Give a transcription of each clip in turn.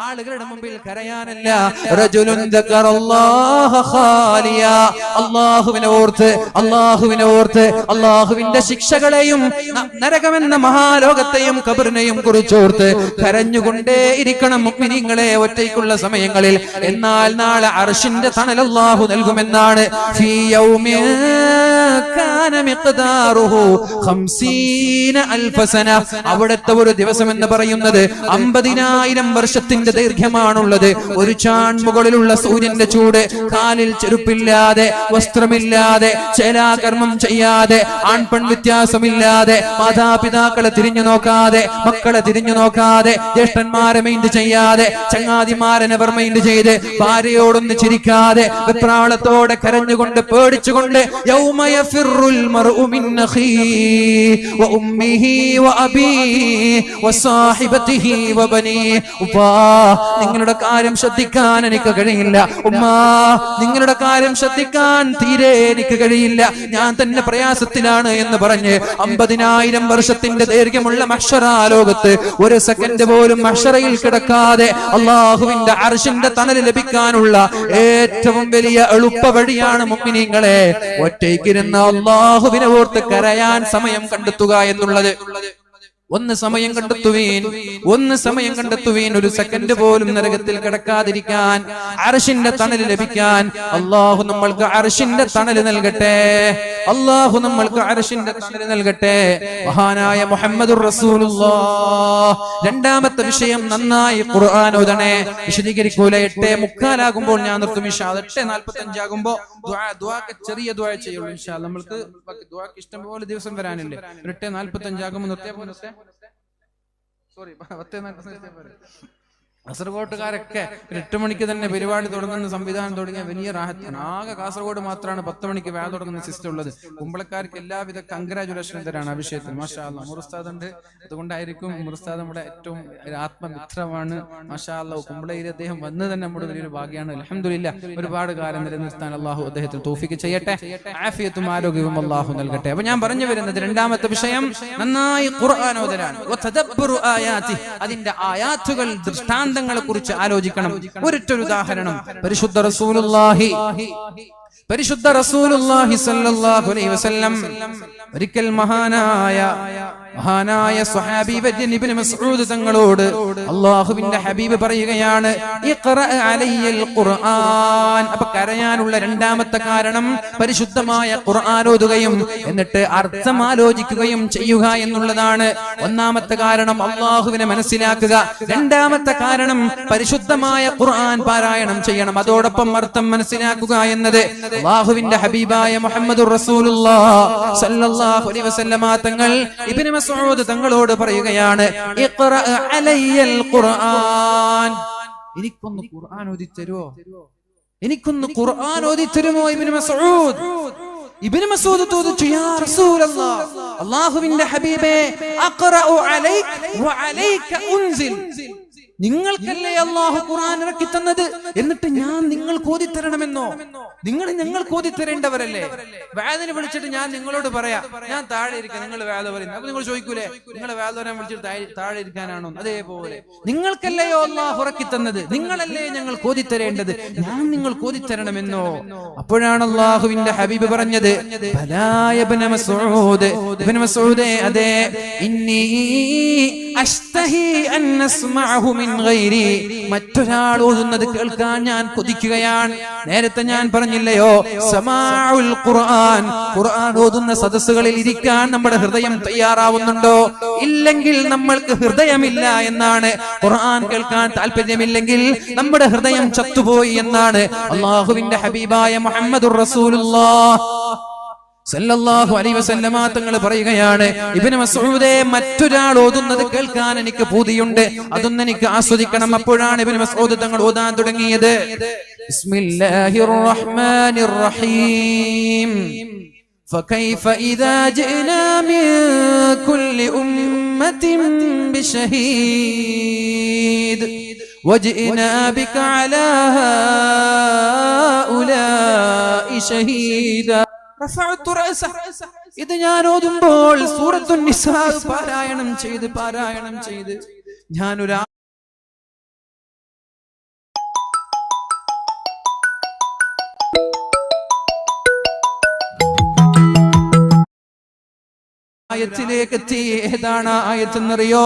ആളുകളുടെ മുമ്പിൽ കരയാനല്ല. അള്ളാഹുവിനെ ഓർത്ത് അള്ളാഹുവിനെ ഓർത്ത് അള്ളാഹുവിന്റെ ശിക്ഷകളെയും നരകമെന്ന മഹാലോകത്തെയും കബറിനെയും കുറിച്ചോർത്ത് കരഞ്ഞുകൊണ്ടേ ഇരിക്കണം മുക്മിനിങ്ങളെ ഒറ്റയ്ക്കുള്ള സമയങ്ങളിൽ. എന്നാൽ നാളെ അർഷിന്റെ തണൽ അള്ളാഹു നൽകുമെന്നാണ്. അവിടുത്തെ ഒരു ദിവസം എന്ന് പറയുന്നത് അമ്പതിനായിരം വർഷത്തിന്റെ ദൈർഘ്യമാണുള്ളത്. ഒരു ചാൺ മുകളിലുള്ള സൂര്യന്റെ ചൂട് കാലിൽ ചെരുപ്പില്ലാതെ വസ്ത്രമില്ലാതെ ചേലാകർമ്മം ചെയ്യാതെ ആൺപെൺ വ്യത്യാസമില്ലാതെ മാതാപിതാക്കളെ തിരിഞ്ഞു നോക്കാതെ മക്കളെ തിരിഞ്ഞു നോക്കാതെ ജ്യേഷ്ഠന്മാരെ മൈൻഡ് ചെയ്യാതെ ചങ്ങാതിമാരെ നെവർ മൈൻഡ് ചെയ്ത് ഭാര്യയോടൊന്ന് ചിരിക്കാതെ വെപ്രാളത്തോടെ കരഞ്ഞുകൊണ്ട് പേടിച്ചുകൊണ്ട് ഉപ്പാ നിങ്ങളുടെ കാര്യം ശ്രദ്ധിക്കാൻ എനിക്ക് കഴിയില്ല. ഉമ്മാ നിങ്ങളുടെ കാര്യം ശ്രദ്ധിക്കാൻ തീരെ എനിക്ക് കഴിയില്ല. ഞാൻ തന്നെ പ്രയാസത്തിലാണ് എന്ന് പറഞ്ഞ് അമ്പതിനായിരം വർഷത്തിന്റെ ദൈർഘ്യമുള്ള മക്ഷരാലോകത്ത് ഒരു സെക്കൻഡ് പോലും മക്ഷറയിൽ കിടക്കാതെ അള്ളാഹുവിന്റെ അർഷിന്റെ തണൽ ലഭിക്കാനുള്ള ഏറ്റവും വലിയ എളുപ്പ വഴിയാണ് മുമ്പിനീങ്ങളെ ഒറ്റയ്ക്കിരുന്ന അള്ളാഹുവിനെ ഓർത്ത് കരയാൻ സമയം കണ്ടെത്തുക എന്നുള്ളത്. ഒന്ന് സമയം കണ്ടെത്തുവീൻ ഒന്ന് സമയം കണ്ടെത്തുവീൻ ഒരു സെക്കൻഡ് പോലും നരകത്തിൽ കിടക്കാതിരിക്കാൻ അർഷിന്റെ തണൽ ലഭിക്കാൻ. അള്ളാഹു നമ്മൾക്ക് അർഷിന്റെ തണൽ നൽകട്ടെ. അള്ളാഹു നമ്മൾക്ക് അർഷിന്റെ തണൽ നൽകട്ടെ. മഹാനായ മുഹമ്മദ് രണ്ടാമത്തെ വിഷയം നന്നായി ഖുർആൻ ഓതണേ. വിശദീകരിക്കൂല. എട്ട് മുക്കാലാകുമ്പോൾ ഞാൻ നിർത്തും അല്ലാ. എട്ട് നാൽപ്പത്തി അഞ്ചാകുമ്പോ ചെറിയ ദ്വാ ചെയ്യുള്ളൂ. നമ്മൾക്ക് ദുആക്ക് ഇഷ്ടം പോലെ ദിവസം വരാനുണ്ട്. എട്ട് നാൽപ്പത്തി അഞ്ചാകുമ്പോൾ നിർത്തിയ? പോലെ സോറി പത്ത് നാൽപ്പത്തി പോലെ കാസർഗോട്ടുകാരൊക്കെ എട്ട് മണിക്ക് തന്നെ പരിപാടി തുടങ്ങുന്ന സംവിധാനം തുടങ്ങിയ വലിയ റാഹത്താണ്. ആകെ കാസർഗോഡ് മാത്രമാണ് പത്ത് മണിക്ക് വേ തുടങ്ങുന്ന സിസ്റ്റം ഉള്ളത്. കുമ്പളക്കാർക്ക് എല്ലാവിധ കൺഗ്രാചുലേഷൻ തരാണ് ആ വിഷയത്തിൽ മാഷാ മുറുസ്താദ് ഉണ്ട് അതുകൊണ്ടായിരിക്കും മുറുസ്താദ് നമ്മുടെ ഏറ്റവും ആത്മമിത്രമാണ്. മാഷാ കുമ്പളയിൽ അദ്ദേഹം വന്ന് തന്നെ നമ്മുടെ വലിയൊരു ഭാഗ്യമാണ്. അലഹമില്ല ഒരുപാട് കാലം നിലനിർത്താൻ അള്ളാഹു അദ്ദേഹത്തിന് തോഫിക്ക് ചെയ്യട്ടെ. ആഫിയത്തും ആരോഗ്യവും അള്ളാഹു നൽകട്ടെ. അപ്പൊ ഞാൻ പറഞ്ഞു വരുന്നത് രണ്ടാമത്തെ വിഷയം നന്നായി. അതിന്റെ ആയാത്തുകൾ ദൃഷ്ടാന്തങ്ങളെ കുറിച്ച് ആലോചിക്കണം. ഒരൊറ്റൊരു ഉദാഹരണം. പരിശുദ്ധ റസൂലുള്ളാഹി. പരിശുദ്ധ റസൂലുള്ളാഹി സ്വല്ലല്ലാഹു അലൈഹി വസല്ലം ഒരിക്കൽ മഹാനായ മഹാനായ സ്വഹാബി ഇബ്നു മസ്ഊദ് തങ്ങളോട് അള്ളാഹുവിന്റെ ഹബീബ് പറയുകയാണ് ഇഖ്റ അലയ്യൽ ഖുർആൻ. കരയാനുള്ള രണ്ടാമത്തെ കാരണം പരിശുദ്ധമായ ഖുർആൻ ഓതുകയും എന്നിട്ട് അർത്ഥം ആലോചിക്കുകയും ചെയ്യുക എന്നുള്ളതാണ്. ഒന്നാമത്തെ കാരണം അള്ളാഹുവിനെ മനസ്സിലാക്കുക. രണ്ടാമത്തെ കാരണം പരിശുദ്ധമായ ഖുർആൻ പാരായണം ചെയ്യണം. അതോടൊപ്പം അർത്ഥം മനസ്സിലാക്കുക എന്നത് അള്ളാഹുവിന്റെ ഹബീബായ മുഹമ്മദ് സല്ലല്ലാഹു അലൈഹി വസല്ലമ തങ്ങൾ ഇബ്നു മസ്ഊദ് തങ്ങളോട് പറയുകയാണ് ഇഖ്റ അലയ്യൽ ഖുർആൻ. എനിക്കൊന്ന് ഖുർആൻ ഓതി തരുമോ എനിക്കൊന്ന് ഖുർആൻ ഓതി തരുമോ ഇബ്നു മസ്ഊദ്? ഇബ്നു മസ്ഊദ് ചോദിച്ചു യാ റസൂലല്ലാഹ് അല്ലാഹുവിന്റെ ഹബീബേ അഖറഉ അലൈക വ അലൈക ഉൻസിൽ. നിങ്ങൾക്കല്ലേ അള്ളാഹു ഖുർആൻ ഇറക്കി തന്നത്? എന്നിട്ട് ഞാൻ നിങ്ങൾ കോതിത്തരണമെന്നോ? നിങ്ങൾ ഞങ്ങൾ കോതിത്തരേണ്ടവരല്ലേ? വേദന വിളിച്ചിട്ട് ഞാൻ നിങ്ങളോട് പറയാം. ഞാൻ താഴെ ഇരിക്കാം നിങ്ങൾ വേദ പറയുന്നത് അപ്പൊ നിങ്ങൾ ചോദിക്കൂലേ? നിങ്ങൾ വേദ പറയാൻ വിളിച്ചിട്ട് താഴെ- ഇരിക്കാനാണോ? അതേപോലെ. നിങ്ങൾക്കല്ലയോ അള്ളാഹു ഇറക്കി തന്നത്? നിങ്ങളല്ലേ ഞങ്ങൾ കോതിത്തരേണ്ടത്? ഞാൻ നിങ്ങൾ കോതിത്തരണമെന്നോ? അപ്പോഴാണ് അള്ളാഹുവിന്റെ ഹബീബ് പറഞ്ഞത് "ബലാ യബ്ന മസ്ഊദ് ഇബ്നു മസ്ഊദേ അതെ ഇന്നി അഷ്തഹി അൻ അസ്മഅഹു മറ്റൊരാൾ ഓതുന്നത് കേൾക്കാൻ ഞാൻ കൊതിക്കുകയാണ്. നേരത്തെ ഞാൻ പറഞ്ഞില്ലയോ? സമാഉൽ ഖുർആൻ. ഖുർആൻ ഓതുന്ന സദസ്സുകളിൽ ഇരിക്കാൻ നമ്മുടെ ഹൃദയം തയ്യാറാവുന്നുണ്ടോ? ഇല്ലെങ്കിൽ നമ്മൾക്ക് ഹൃദയമില്ല എന്നാണ്. ഖുർആൻ കേൾക്കാൻ താല്പര്യമില്ലെങ്കിൽ നമ്മുടെ ഹൃദയം ചത്തുപോയി എന്നാണ്. അള്ളാഹുവിന്റെ ഹബീബായ മുഹമ്മദുർ റസൂലുള്ളാഹ് സല്ലല്ലാഹു അലൈഹി വസല്ലമ തങ്ങൾ പറയുകയാണ് ഇബ്നു മസ്ഊദേ മറ്റൊരാൾ ഓതുന്നത് കേൾക്കാൻ എനിക്ക് പൂതിയുണ്ട് അതൊന്നും എനിക്ക് ആസ്വദിക്കണം അപ്പോഴാണ് ഇബ്നു മസ്ഊദ് തങ്ങൾ ഓതാൻ തുടങ്ങിയത് ബിസ്മില്ലാഹിർ റഹ്മാനിർ റഹീം فكيف إذا جئنا من كل أمة بشهيد وجئنا بك على هؤلاء شهيدا رفعت رأسه ഇത് ഞാൻ ഓതുമ്പോൾ സൂറത്തു നിസാദ് പാരായണം ചെയ്ത് പാരായണം ചെയ്ത്. ഞാനൊരാ ആയത്തിലേക്ക് എത്തി ഏതാണ് ആയത്തെന്നറിയോ?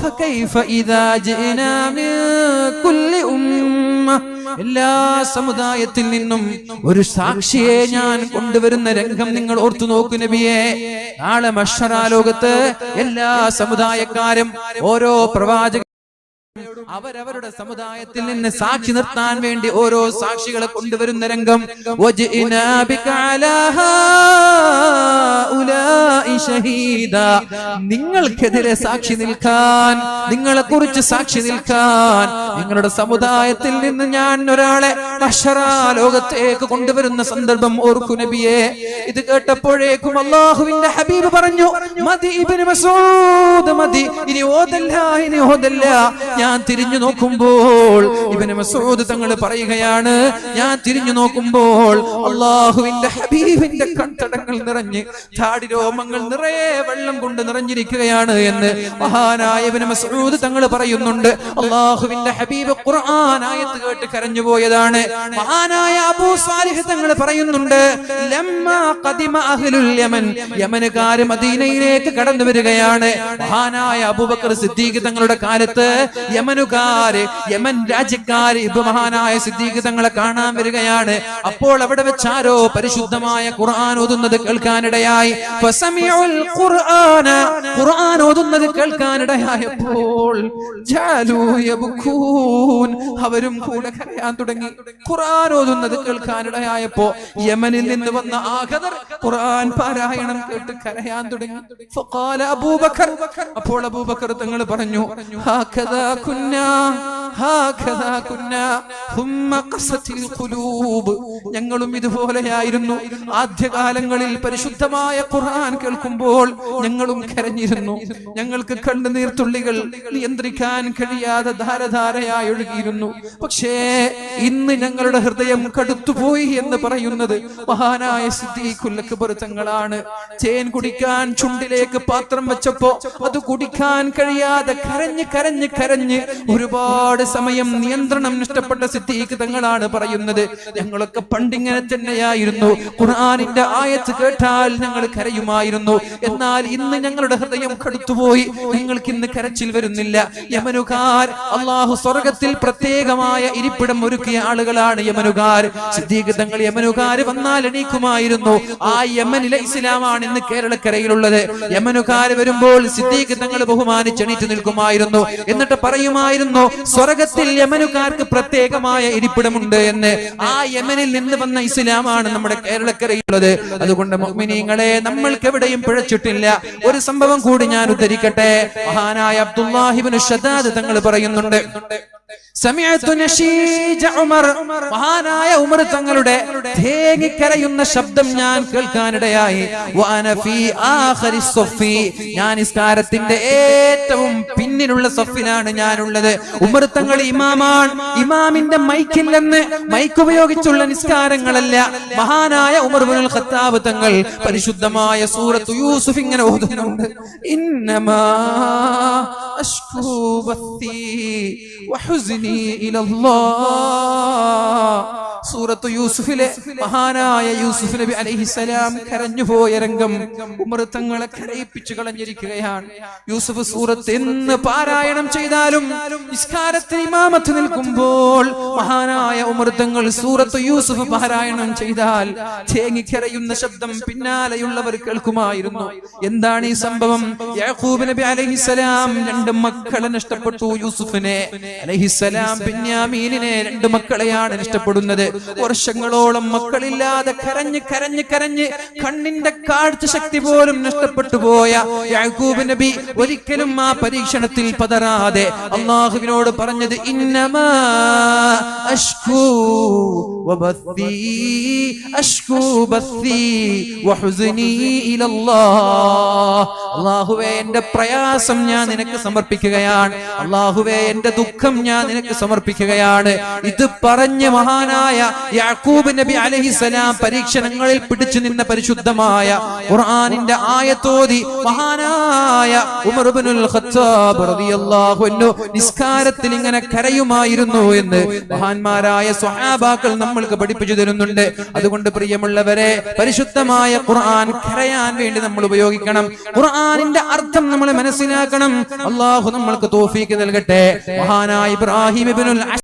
ഫകൈഫ ഇദാ ജിനാ മിൻ കുല്ലി ഉമ്മ. എല്ലാ സമുദായത്തിൽ നിന്നും ഒരു സാക്ഷിയെ ഞാൻ കൊണ്ടുവരുന്ന രംഗം നിങ്ങൾ ഓർത്തു നോക്കു നബിയെ. നാളെ മഷറാലോകത്ത് എല്ലാ സമുദായക്കാരും ഓരോ പ്രവാചക അവരവരുടെ സമുദായത്തിൽ നിന്ന് സാക്ഷി നിർത്താൻ വേണ്ടി ഓരോ സാക്ഷികളെ കൊണ്ടുവരുന്ന രംഗം. നിങ്ങൾക്കെതിരെ സാക്ഷി നിൽക്കാൻ നിങ്ങളെ കുറിച്ച് സാക്ഷി നിൽക്കാൻ നിങ്ങളുടെ സമുദായത്തിൽ നിന്ന് ഞാൻ ഒരാളെ ലോകത്തേക്ക് കൊണ്ടുവരുന്ന സന്ദർഭം ഓർക്കു നബിയെ. ഇത് കേട്ടപ്പോഴേക്കും അള്ളാഹുവിന്റെ ഹബീബ് പറഞ്ഞു മതി ഇബ്നു മസൂദ് മതി. ഇനി ഓതല്ല ഇനി ഓതല്ല. ഞാൻ തിരിഞ്ഞു നോക്കുമ്പോൾ ഇവന് മസൂദ് തങ്ങൾ പറയുകയാണ് ഞാൻ തിരിഞ്ഞു നോക്കുമ്പോൾ അള്ളാഹുവിന്റെ ഹബീബിന്റെ കൺതടങ്ങൾ നിറഞ്ഞ് താടി രോമങ്ങൾ നിറയെ വെള്ളം കൊണ്ട് നിറഞ്ഞിരിക്കുകയാണ് എന്ന് മഹാനായ ഇബ്നു മസൂദ് തങ്ങൾ പറയുന്നുണ്ട്. അള്ളാഹുവിന്റെ ഹബീബ് ഖുർആൻ ആയത്ത് കേട്ട് കരഞ്ഞു പോയതാണ് മഹാനായ അബൂ സാലിഹ് തങ്ങൾ പറയുന്നുണ്ട് യമൻ യമനുകാര് മദീനയിലേക്ക് കടന്നു വരികയാണ്. മഹാനായ അബൂബക്കർ സിദ്ദീഖ് തങ്ങളുടെ കാലത്ത് യമനുകാര് യമൻ രാജ്യക്കാര് മഹാനായ സിദ്ദീഖ് തങ്ങളെ കാണാൻ വരികയാണ്. അപ്പോൾ അവിടെ വെച്ചാരോ പരിശുദ്ധമായ ഖുർആൻ ഓതുന്നത് കേൾക്കാനിടയായി. ഖുർആൻ ഓതുന്നത് കേൾക്കാനിടയായപ്പോൾ അവരും കൂടെ കരയാൻ തുടങ്ങി. ഖുർആൻ ഓതുന്നത് കേൾക്കാനിടയായപ്പോ യമനിൽ നിന്ന് വന്ന ആഗതർ ഖുർആൻ പാരായണം കേട്ട് കരയാൻ തുടങ്ങി. അപ്പോൾ അബൂബക്കർ തങ്ങൾ പറഞ്ഞു ഹാകദാ കുന്നാ ഞങ്ങളും ഇതുപോലെയായിരുന്നു. ആദ്യകാലങ്ങളിൽ പരിശുദ്ധമായ ഖുർആൻ കേൾക്കുമ്പോൾ ഞങ്ങളും കരഞ്ഞിരുന്നു. ഞങ്ങൾക്ക് കണ്ണുനീർത്തുള്ളികൾ നിയന്ത്രിക്കാൻ കഴിയാതെ ധാരധാരയായി ഒഴുകിയിരുന്നു. പക്ഷേ ഇന്ന് ഞങ്ങളുടെ ഹൃദയം കടുത്തുപോയി എന്ന് പറയുന്നത് മഹാനായ സിദ്ദീഖുല്ലക്ബർ തങ്ങളാണ്. ചേൻ കുടിക്കാൻ ചുണ്ടിലേക്ക് പാത്രം വെച്ചപ്പോ അത് കുടിക്കാൻ കഴിയാതെ കരഞ്ഞ് കരഞ്ഞ് കരഞ്ഞ് ഒരുപാട് സമയം നിയന്ത്രണം നഷ്ടപ്പെട്ട സിദ്ദീഖ് തങ്ങളാണ് പറയുന്നത്. ഞങ്ങളൊക്കെ പണ്ടിങ്ങനെ തന്നെയായിരുന്നു. ഖുർആാനിന്റെ ആയത്ത് കേട്ടാൽ ഞങ്ങൾ കരയുമായിരുന്നു. എന്നാൽ ഇന്ന് ഞങ്ങളുടെ ഹൃദയം കടുത്തുപോയി. ഞങ്ങൾക്ക് ഇന്ന് കരച്ചിൽ വരുന്നില്ല. യമനുകാർ അള്ളാഹു സ്വർഗത്തിൽ പ്രത്യേകമായ ഇരിപ്പിടം ഒരുക്കിയ ആളുകളാണ് യമനുകാർ സിദ്ദീഖ് തങ്ങൾ യമനുകാർ വന്നാൽ എണീക്കുമായിരുന്നു. ആ യമനിലെ ഇസ്ലാമാണ് ഇന്ന് കേരളക്കരയിലുള്ളത്. യമനുകാർ വരുമ്പോൾ സിദ്ദീഖ് തങ്ങൾ ബഹുമാനിച്ച് നിൽക്കുമായിരുന്നു. എന്നിട്ട് പറയുമായിരുന്നു സ്വർഗത്തിൽ യമനുകാർക്ക് പ്രത്യേകമായ ഇരിപ്പിടമുണ്ട് എന്ന് ആ യമനിൽ നിന്ന് വന്ന ഇസ്ലാമാണ് നമ്മുടെ കേരളക്കരയിലുള്ളത്. അതുകൊണ്ട് മൊഹ്മിനീങ്ങളെ നമ്മൾക്ക് എവിടെയും പിഴച്ചിട്ടില്ല. ഒരു സംഭവം കൂടി ഞാൻ ഉദ്ധരിക്കട്ടെ. മഹാനായ അബ്ദുല്ലാഹിബിന് ഷദാദ് തങ്ങൾ പറയുന്നുണ്ട്. മഹാനായ ഉമർ തങ്ങളുടെ തേങ്ങിക്കരയുന്ന ശബ്ദം ഞാൻ കേൾക്കാനിടയായി. ഞാൻ നിസ്കാരത്തിന്റെ ഏറ്റവും പിന്നിലുള്ള സഫിലാണ് ഞാനുള്ളത്. ഉമർ തങ്ങൾ ഇമാമാണ്. ഇമാമിന്റെ മൈക്കില്ലെന്ന് മൈക്ക് ഉപയോഗിച്ചുള്ള നിസ്കാരങ്ങളല്ല. മഹാനായ ഉമർ ബുനുൽ ഖത്താബ് തങ്ങൾ പരിശുദ്ധമായ സൂറത്ത് യൂസുഫ് ഇങ്ങനെ ഓതുന്നുണ്ട്. ഇന്നമാ അഷ്കൂ أحزني إلى الله. സൂറത്ത് യൂസുഫിലെ മഹാനായ യൂസുഫ് നബി അലൈഹിസലാം കരഞ്ഞുപോയ രംഗം ഉമർ തങ്ങളെ കരയിപ്പിച്ചു കളഞ്ഞിരിക്കുകയാണ്. യൂസുഫ് സൂറത്ത് എന്ന് പാരായണം ചെയ്താലും നിസ്കാരത്തിന് ഇമാമത്ത് നിൽക്കുമ്പോൾ മഹാനായ ഉമർ തങ്ങൾ സൂറത്ത് യൂസുഫ് പാരായണം ചെയ്താൽ തേങ്ങിക്കരയുന്ന ശബ്ദം പിന്നാലെയുള്ളവർ കേൾക്കുമായിരുന്നു. എന്താണ് ഈ സംഭവം? യാക്കൂബ് നബി അലഹിസലാം രണ്ട് മക്കളെ നഷ്ടപ്പെട്ടു യൂസുഫിനെ. അലഹിസലാം ബിന്യാമീനിനെ രണ്ട് മക്കളെയാണ് നഷ്ടപ്പെടുന്നത്. വർഷങ്ങളോളം മക്കളില്ലാതെ കരഞ്ഞ് കരഞ്ഞ് കരഞ്ഞ് കണ്ണിന്റെ കാഴ്ച ശക്തി പോലും നഷ്ടപ്പെട്ടു പോയ യാക്കൂബ് നബി ഒരിക്കലും ആ പരീക്ഷണത്തിൽ പതരാതെ അള്ളാഹുവിനോട് പറഞ്ഞത് ഇന്നമാ അഷ്കൂ അഷ്കൂ അള്ളാഹുവേ എന്റെ പ്രയാസം ഞാൻ നിനക്ക് സമർപ്പിക്കുകയാണ്. അള്ളാഹുവേ എന്റെ ദുഃഖം ഞാൻ നിനക്ക് സമർപ്പിക്കുകയാണ്. ഇത് പറഞ്ഞ് മഹാനായ യാക്കൂബ് നബി അലഹിസലാം പരീക്ഷണങ്ങളിൽ പിടിച്ചു നിന്ന പരിശുദ്ധമായ ഖുർആാനിന്റെ ആയത്തോതി മഹാനായ ഉമർ ഇബ്നുൽ ഖത്താബ് റളിയല്ലാഹു അൻഹു നിസ്കാരത്തിൽ ഇങ്ങനെ കരയുമായിരുന്നു എന്ന് മഹാന്മാരായ സ്വഹാബാക്കൾ നമ്മൾക്ക് പഠിപ്പിച്ചു തരുന്നുണ്ട്. അതുകൊണ്ട് പ്രിയമുള്ളവരെ പരിശുദ്ധമായ ഖുർആൻ കരയാൻ വേണ്ടി നമ്മൾ ഉപയോഗിക്കണം. ഖുർആനിന്റെ അർത്ഥം നമ്മൾ മനസ്സിലാക്കണം. അള്ളാഹു നമ്മൾക്ക് തോഫീക്ക് നൽകട്ടെ. മഹാനായ ഇബ്രാഹിം ഇബ്നുൽ